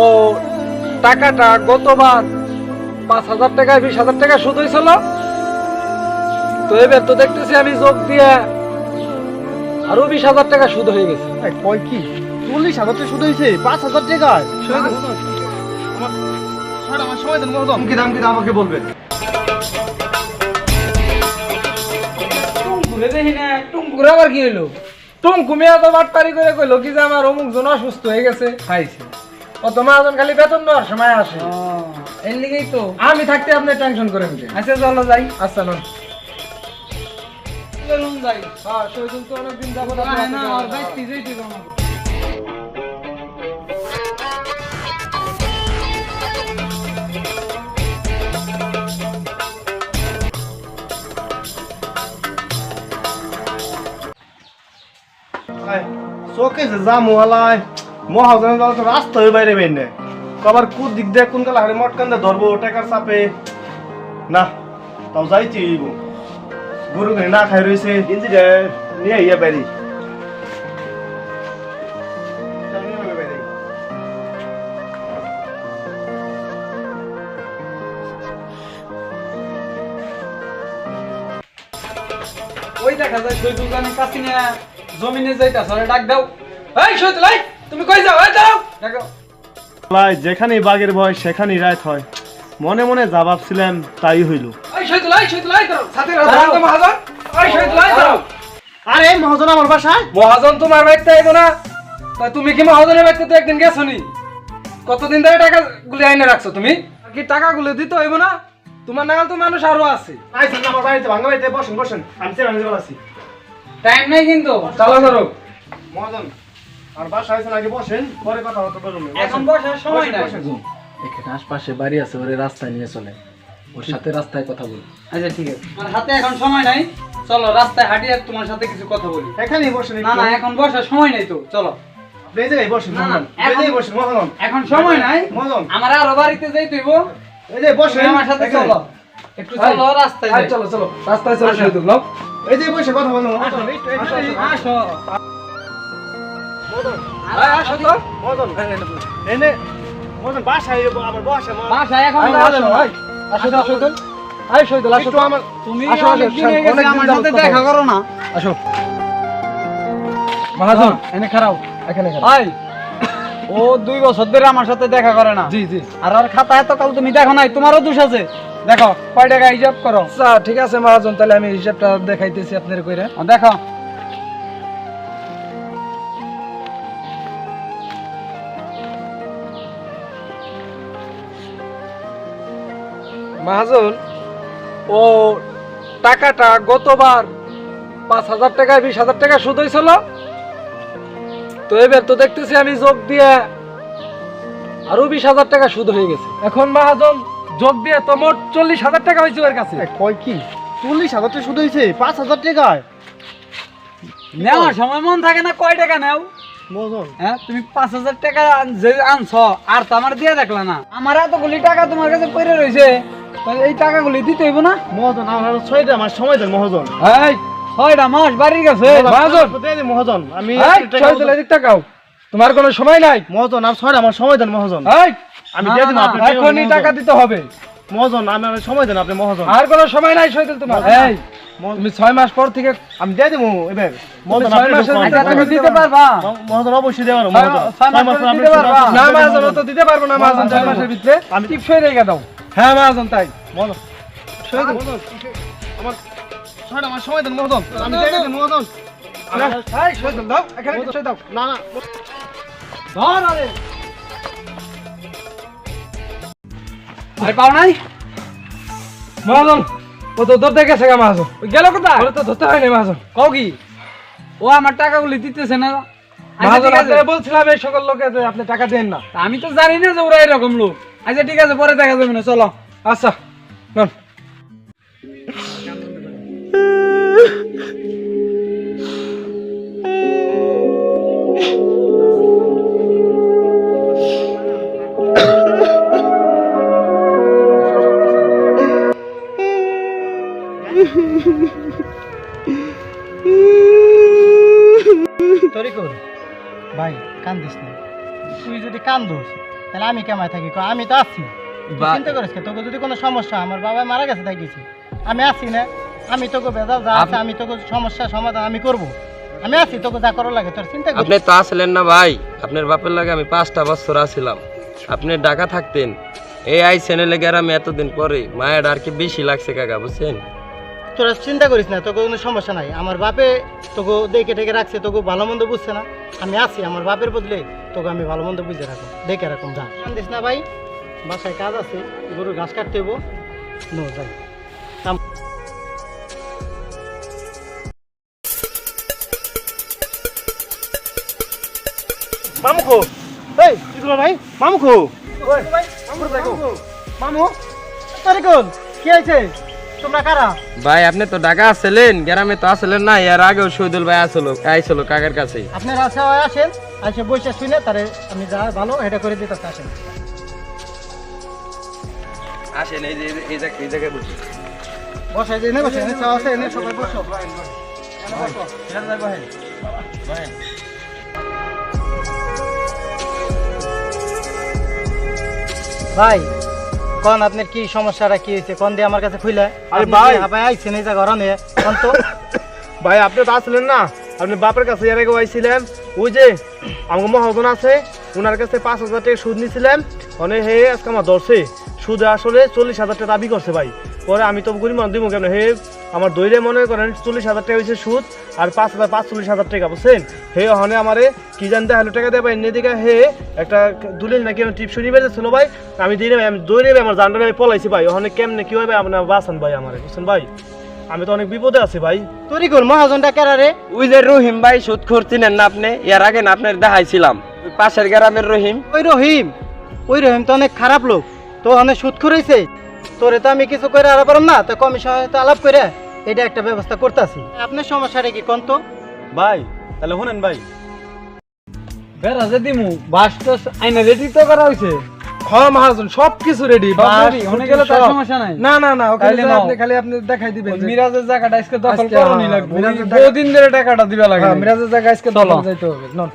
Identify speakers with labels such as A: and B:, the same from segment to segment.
A: ও টাকাটা গতবার পাঁচ হাজার টাকায় বিশ হাজার টাকা সুদ হয়েছিল। তো এবার তো দেখতেছি আমি যোগ দিয়ে আরও বিশ হাজার টাকা সুদ হয়ে গেছে।
B: এই, কয় কি? চল্লিশ হাজার টাকা শুধু হয়েছে পাঁচ হাজার আমার আমার সময় দেন মহোদয় কি দাম কি দাম আমাকে বলবেন।
A: ঘুরে দেখি না টুমকুরে আবার কি হইল? টুমকু মেয়ে তো বাটপারি করে কইলো কি যে আমার অমুক জন অসুস্থ হয়ে গেছে। খাইছে। অত মাজন খালি বেতন নেওয়ার সময় আসে।
C: এর লিগেই তো।
A: আমি থাকতে আপনি টেনশন করেন কেন?
C: আচ্ছা চলো যাই।
A: আচ্ছা নন
C: যাই।
A: হ্যাঁ শহীদুল তো অনেকদিন যাব
C: না আর বাইতে যাইতে তো আমাকে।
B: চোখে যে জাম হলাই মহাজন তো রাস্তা হয়ে বাইরে বের নেই কবার কু দিক দিয়ে কোন কালে হারে মটকান দিয়ে ধরবো টাকার চাপে। না, তাও যাইছি গরু গাড়ি না খাই রয়েছে ইঞ্জিনে নিয়ে ইয়ে বাইরে।
C: ওই দেখা যায় শহীদুল গানের কাছে নিয়ে জমিনে যাইতা সরে ডাক দাও। এই শহীদুল এই তুমি কই যাও? এই দাও। দেখো
B: লাই যেখানেই বাঘের ভয় সেখানেই রাত হয়। মনে মনে যা ভাবছিলাম তাই হইল।
C: এই শহীদুল এই শহীদুল এই দাও সাথে রাখো মহাজন। এই শহীদুল এই দাও
B: আরে মহাজন আমার বাসায়?
A: মহাজন তোমার বাড়িতে আইবো না? তা তুমি কি মহাজনের বাড়িতে তো একদিন গেছো নি কতদিন ধরে টাকা গুলি আইনে রাখছো তুমি? কি টাকা গুলো দিতে হইব না? তোমার নাগাল তো মানুষ আরও আছে।
B: আইসেন আমার বাড়িতে ভাঙ্গা বাড়িতে বসেন বসেন। আমি চেয়ার আছি।
C: টাইম নাই কিন্তু
A: চালা করো
B: মহাজন আর বাসা আইসেন আগে বসেন পরে কথা বলতে পারবেন
C: এখন বসার সময় নাই।
A: এখানে আশপাশে বাড়ি আছে ওরে রাস্তায় নিয়ে চলে। ওর সাথে রাস্তায় কথা বল।
C: আচ্ছা ঠিক আছে। আমার হাতে এখন সময় নাই। চলো রাস্তায় হাঁটি আর তোমার সাথে কিছু কথা বলি।
B: এখানেই বসেন
C: না না এখন বসার সময় নাই তো চলো।
B: এই জায়গায় বসেন
C: না, না,
B: মহাজন। এই
C: এখন- সময় নাই।
B: মহাজন।
C: আমার আরও বাড়িতে যাই তুইব
B: এই যে
C: বসে আমার সাথে চলো। একটু চলো রাস্তায় যাই।
A: চলো চলো। রাস্তায় চলো নাও
B: এই যে বসে কথা
C: আসো, দেখা
A: বলো।
C: করো না।
A: আসো। মহাজন এনে খারাও। এখানে
C: ভাই ও দুই বছর ধরে আমার সাথে দেখা করে না।
A: জি জি।
C: আর আর খাতা এত কাল তুমি দেখো নাই তোমারও দোষ আছে। দেখো কয় টাকা হিসাব করো?
A: আচ্ছা ঠিক আছে মহাজন তাহলে আমি হিসাবটা দেখাইতেছি আপনার কইরা।
C: দেখো।
A: মহাজন ও টাকাটা গতবার পাঁচ হাজার টাকায় বিশ হাজার টাকা সুদ হয়েছিল তো এবার তো দেখতেছি আমি যোগ দিয়ে আরও বিশ হাজার টাকা সুদ হয়ে গেছে। এখন মহাজন যোগ দিয়ে তো মোট চল্লিশ হাজার টাকা হয়েছে ওর কাছে।
B: এই, কয় কি? চল্লিশ হাজার টাকা শুধু হয়েছে? পাঁচ হাজার টাকায়
C: নেওয়ার সময় মন থাকে না কয় টাকা নেও? হ্যাঁ তুমি পাঁচ হাজার টাকা যে আনছ আর তো আমার দিয়ে দেখলা না। আমার এতগুলি টাকা তোমার কাছে পড়ে রয়েছে এই টাকাগুলি দিতে হইব না?
B: মহাজন আমার ছয়টা আমার সময় দেন মহাজন।
C: এই ছয়টা মাস বাড়ি গেছে
A: মহাজন।
B: দিয়ে মহাজন। আমি
A: তোমার কোনো সময় নাই।
B: মহাজন আর ছয়টা আমার সময় দেন মহাজন।
A: এই,
B: আমি দিয়ে
C: না,
B: আপনি
A: এখনই টাকা দিতে হবে।
B: মহাজন আমি আমার সময় দেন আপনি মহাজন।
A: আর কোনো সময় নাই শহীদুল তোমার। এই তুমি ছয় মাস পর থেকে
B: আমি দিয়ে দেবো এবার। মহাজন
A: ছয়
B: আপনি
A: মাসের
B: ঢুকুন।
C: তুমি দিতে পারবা।
B: মহাজন অবশ্যই দেওয়ার
C: ছয়-
B: মহাজন।
C: ছয় মাস
B: ছয় মাস
C: পরে
B: আপনি
C: দিতে পারবা?
B: সময়
A: না মহাজন
B: মহাজন।
A: তো দিতে পারব না মহাজন ছয় মাসের ভিতরে
B: আমি-
A: টিপসই রেখে দাও। হ্যাঁ মহাজন তাই।
B: মহাজন আমার সময় দেন মহাজন। আমি দিয়ে মহাজন। না না
C: ধর আরে। আর পাও নাই?
A: মহাজন ও তো ধরতে গেছে গা মহাজন।
C: গেল কোথায়?
A: ওরা তো ধরতে হয়নি মহাজন।
C: কও কি? ও আমার টাকাগুলি দিতেছে না। আচ্ছা,
A: মহাজন
C: ঠিক
A: বলছিলাম এই সকল লোকে যে আপনি টাকা দেন না।
C: আমি তো জানি না যে ওরা এরকম লোক। আচ্ছা ঠিক আছে পরে দেখা যাবে না চলো।
A: আচ্ছা নন।
D: তরি কান্দিস না। তুই যদি কান্দোস তাহলে আমি কেমায় থাকি? আমি তো আছি। চিন্তা করিস তোকে যদি কোনো সমস্যা আমার বাবা মারা গেছে থাকিছি আমি আছি না। আমি তোকে বেজাল যা আছে আমি তোকে সমস্যা সমাধান আমি করব। আমি আছি তোকে যা করার লাগে তোর চিন্তা
E: আপনি তো আসলেন না ভাই। আপনার বাপের লাগে আমি পাঁচটা বছর আসছিলাম আপনি ঢাকা থাকতেন। এই আই চ্যানেলে গ্রামে এতদিন পরে মায়ের আর কি বেশি লাগছে কাকা বুঝছেন?
D: তোরা চিন্তা করিস না তোকে কোনো সমস্যা নাই। আমার বাপে তোকে দেখে টেকে রাখছে তোকে ভালো মন্দ বুঝছে না। আমি আছি আমার বাপের বদলে তোকে আমি ভালো মন্দ বুঝে রাখো দেখে রাখুন যা। কান্দিস না ভাই বাসায় কাজ আছে গরু ঘাস কাটতে হব নো যাই।
B: মামুখো! এই কি করো ভাই? মামুখো!
D: মামু কি হয়েছে? তোমরা কারা?
E: ভাই আপনি তো ঢাকা আসলেন গ্রামে তো আসলেন না এর আগেও শহীদুল ভাই আসলো আইছিল কাকার কাছে।
D: আপনারা আছে আসেন আসে বসে শুনে তারে আমি যা ভালো এটা করে দিতে আসেন।
E: আসেন এই যে এই জায়গায় এই বসে।
D: যে এনে বসে এনে চাও আছে এনে সবাই বসো। ভাই কোন আপনার কি সমস্যাটা কি হয়েছে? কোন দিয়ে আমার কাছে
B: আরে ভাই।
D: ভাই আইছেন এই জায়গা কোন তো।
B: ভাই আপনি তো আসলেন না? আপনি বাপের কাছে এর আগে আইছিলেন। ওই যে আমার মহাজন আছে ওনার কাছে পাঁচ হাজার টাকা সুদ নিয়েছিলেন অনেক হে আজকে আমার দর্শে সুদ আসলে চল্লিশ হাজার টাকা দাবি করছে ভাই। পরে আমি তো গরিব মানুষ দিব কেন হে আমার দৈরে মনে করেন চল্লিশ হাজার টাকা হয়েছে সুদ আর পাঁচ হাজার পাঁচচল্লিশ হাজার টাকা বুঝছেন? হে হনে আমারে কি জানতে হাজার টাকা দেয় ভাই? এনে দিকে হে একটা দুলেন নাকি আমি টিপসনি বেড়েছিল ভাই আমি দিনে ভাই আমি দৈরে আমার জানটা আমি পলাইছি ভাই। ওখানে কেমনে কি হবে আপনার বাঁচান ভাই আমার বুঝছেন ভাই? আমি তো অনেক বিপদে আছি ভাই।
D: তরিকুল মহাজনটা কেরা রে?
E: ওই যে রহিম ভাই সুদ করছিলেন না আপনি? এর আগে না আপনার দেখাইছিলাম। পাশের গ্রামের রহিম।
D: ওই রহিম? ওই রহিম তো অনেক খারাপ লোক। তো অনেক সুদ করেছে তোরে তো আমি কিছু করে আর পারম না তো কমিশন তো আলাপ করে এটা একটা ব্যবস্থা করতেছি। আপনার সমস্যাটা কি কোন তো?
B: ভাই তাহলে শুনেন ভাই।
C: বেড়া যে দিমু বাস তো আইনা রেডি তো করা হইছে।
A: হ মহাজন সব কিছু রেডি
C: ওখানে গেলে তার সমস্যা নাই।
A: না না না ওখানে আপনি খালি আপনি দেখাই দিবেন
C: মিরাজের জায়গাটা আজকে দখল করনি
A: হ্যাঁ,
C: লাগবে।
A: মিরাজের জায়গা-
C: বহুদিন ধরে টাকাটা দিবা লাগে
A: হ্যাঁ, মিরাজের জায়গায় আজকে। দখল যাইতে হবে নন।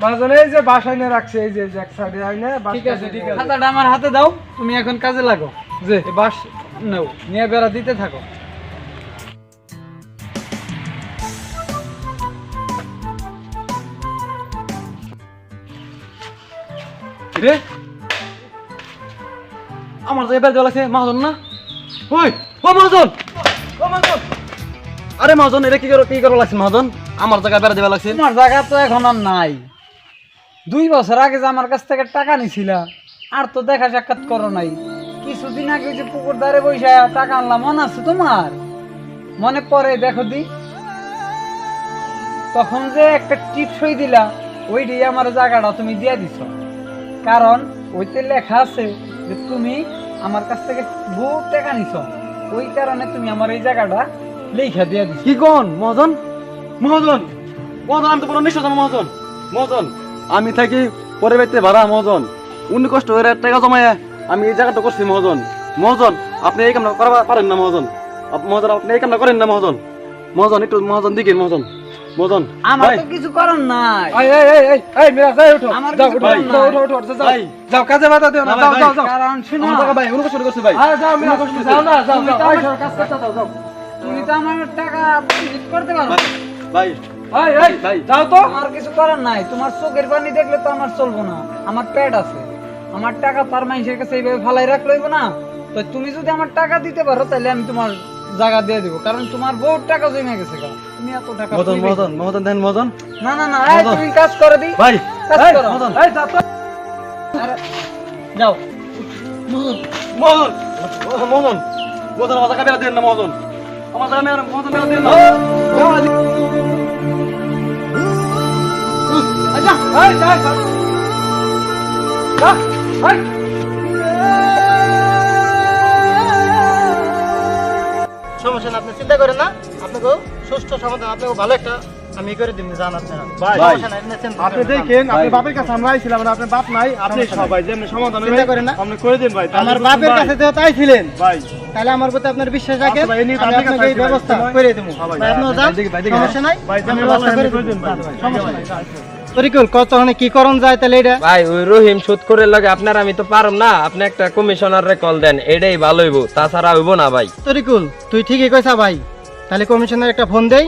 A: মহাজন এই যে বাসায় নিয়ে রাখছে এই যে এক সাইডে আইনে
C: ঠিক আছে ঠিক আছে। খাতাটা আমার হাতে দাও তুমি এখন কাজে লাগো।
A: যে
C: এই বাস নাও নিয়ে বেড়া দিতে থাকো।
A: রে। আমার জায়গায় বেড়ে লাগছে মহাজন না? ওই ও মহাজন! ও মহাজন! আরে মহাজন এটা কি করো কি করো লাগছে মহাজন? আমার জায়গায় বেড়ে দেওয়া লাগছে।
C: তোমার জায়গা তো এখন আর নাই। দুই বছর আগে যে আমার কাছ থেকে টাকা নিছিলা, আর তো দেখা সাক্ষাৎ করো নাই। কিছুদিন আগে যে পুকুর ধারে বৈশা টাকা আনলাম, মনে আছে তোমার? মনে পড়ে, দেখো দি। তখন যে একটা টিপসই দিলা ওইটি আমার জায়গাটা তুমি দিয়ে দিছ। কারণ ওইতে লেখা আছে যে তুমি আমার কাছ থেকে বহুত টাকা নিছ। ওই কারণে তুমি আমার এই জায়গাটা লেখা দিয়ে দিছ।
A: কি কোন? মহাজন? মহাজন! মহাজন, আমি তো কোনো নিশ্চয় জানো মহাজন। মহাজন! আমি থাকি পরে বাড়িতে ভাড়া মহাজন। উনি কষ্ট করে টাকা জমায় আমি এই জায়গাটা করছি মহাজন। মহাজন আপনি এই কামটা করা পারেন না মহাজন। আপ- মহাজন আপনি এই কামটা করেন না মহাজন। মহাজন একটু মহাজন দিকে মহাজন। মহাজন
C: আমার তো কিছু করার নাই।
A: এই এই এই এই এই মিরাজ এই উঠো। যাও যাও উঠো উঠো উঠো, যাও যাও কাজে বাধা দিও না। যাও যাও যাও।
C: কারণ শুনো।
A: আমার টাকা ভাই উনি কষ্ট করছে ভাই।
C: আরে যাও যাও না, যাও, যাও,
A: কাজ করতে দাও যাও
C: তুমি তো আমার টাকা করতে পারো।
B: ভাই
A: এই এই যাও তো।
C: আমার কিছু করার নাই। তোমার চোখের পানি দেখলে তো আমার চলবো না। আমার পেট আছে। আমার টাকা তার মানুষের কাছে এইভাবে ফালাই রাখলে না। তো তুমি যদি আমার টাকা দিতে পারো তাহলে আমি তোমার জায়গা দিয়ে দেবো। কারণ তোমার বহুত টাকা জমে গেছে তুমি এত টাকা
A: মদন মদন মদন দেন মদন।
C: না না না এই, তুমি কাজ করে দি।
A: ভাই
C: কাজ করো।
A: মদন। এই যাও
C: আরে, যাও।
A: মদন মদন মদন মদন। আমার টাকা বেরা দেন না মদন। আমার টাকা বেরা মদন বেরা দেন না
D: সমস্যা না আপনি চিন্তা করেন না। আপনাকেও সুষ্ঠু সমাধান আপনাকে ভালো একটা আমি করে দিন জান আপনারা।
B: ভাই,
D: সমস্যা নাই, আপনি চিন্তা
B: আপনি
D: করবেন না।
B: দেখেন আপনার বাপের কাছে আমরা আইছিলাম না আপনার বাপ নাই আপনি সবাই যেমনি সমাধান
D: চিন্তা করেন না।
B: আপনি করে দিন ভাই
D: আমার বাপের
B: ভাই।
D: কাছে যেহেতু আইছিলেন
B: ভাই।
D: তাহলে আমার প্রতি আপনার বিশ্বাস রাখেন
B: আচ্ছা ভাই, এ নিয়ে তো
D: আমি আপনাকে এই ব্যবস্থা করে দেবো।
B: ভাই,
D: ভাই যান
B: ভাই, ভাই,
D: সমস্যা নাই আমি ব্যবস্থা করে
B: করে দিন,
D: সমস্যা নাই। তরিকুল কত হনে কি করণ যায় তাহলে এটা
E: ভাই ওই রহিম সুদ করে লাগে আপনার আমি তো পারম না। আপনি একটা কমিশনারে কল দেন এটাই ভালো হইব তাছাড়া হইব না ভাই।
D: তরিকুল তুই ঠিকই কইছা ভাই। তাহলে কমিশনের একটা ফোন দেই।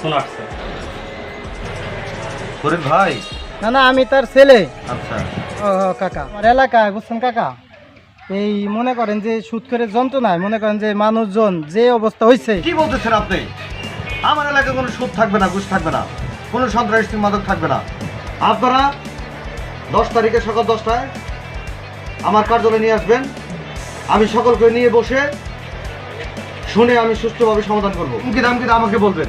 B: ফোন আসছে। ফরিদ ভাই?
D: না না আমি তার ছেলে।
B: আচ্ছা।
D: ও ও, কাকা। আমার এলাকায় বুঝছেন কাকা? এই মনে করেন যে সুদ করে যন্ত্রণায় মনে করেন যে মানুষজন যে অবস্থা হয়েছে
F: কি বলতেছেন আপনি? আমার এলাকায় কোনো সুদ থাকবে না, ঘুষ থাকবে না। কোনো সন্ত্রাসী মাদক থাকবে না। আপনারা দশ তারিখে সকাল দশটায় আমার কার্যালয়ে নিয়ে আসবেন। আমি সকলকে নিয়ে বসে শুনে আমি সুষ্ঠুভাবে সমাধান করব। হুমকি দামকি আমাকে বলবেন।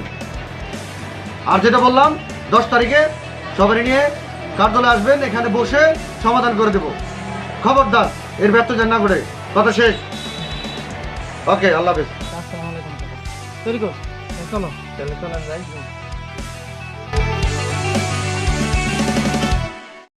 F: আর যেটা বললাম, দশ তারিখে সবাই নিয়ে কার্যালয়ে আসবেন, এখানে বসে সমাধান করে দেব। খবরদার, এর ব্যর্থ যেন না করে। কথা শেষ। ওকে, আল্লাহ হাফেজ।
D: আসসালামু আলাইকুম। চলো
A: তাহলে চলেন যাই।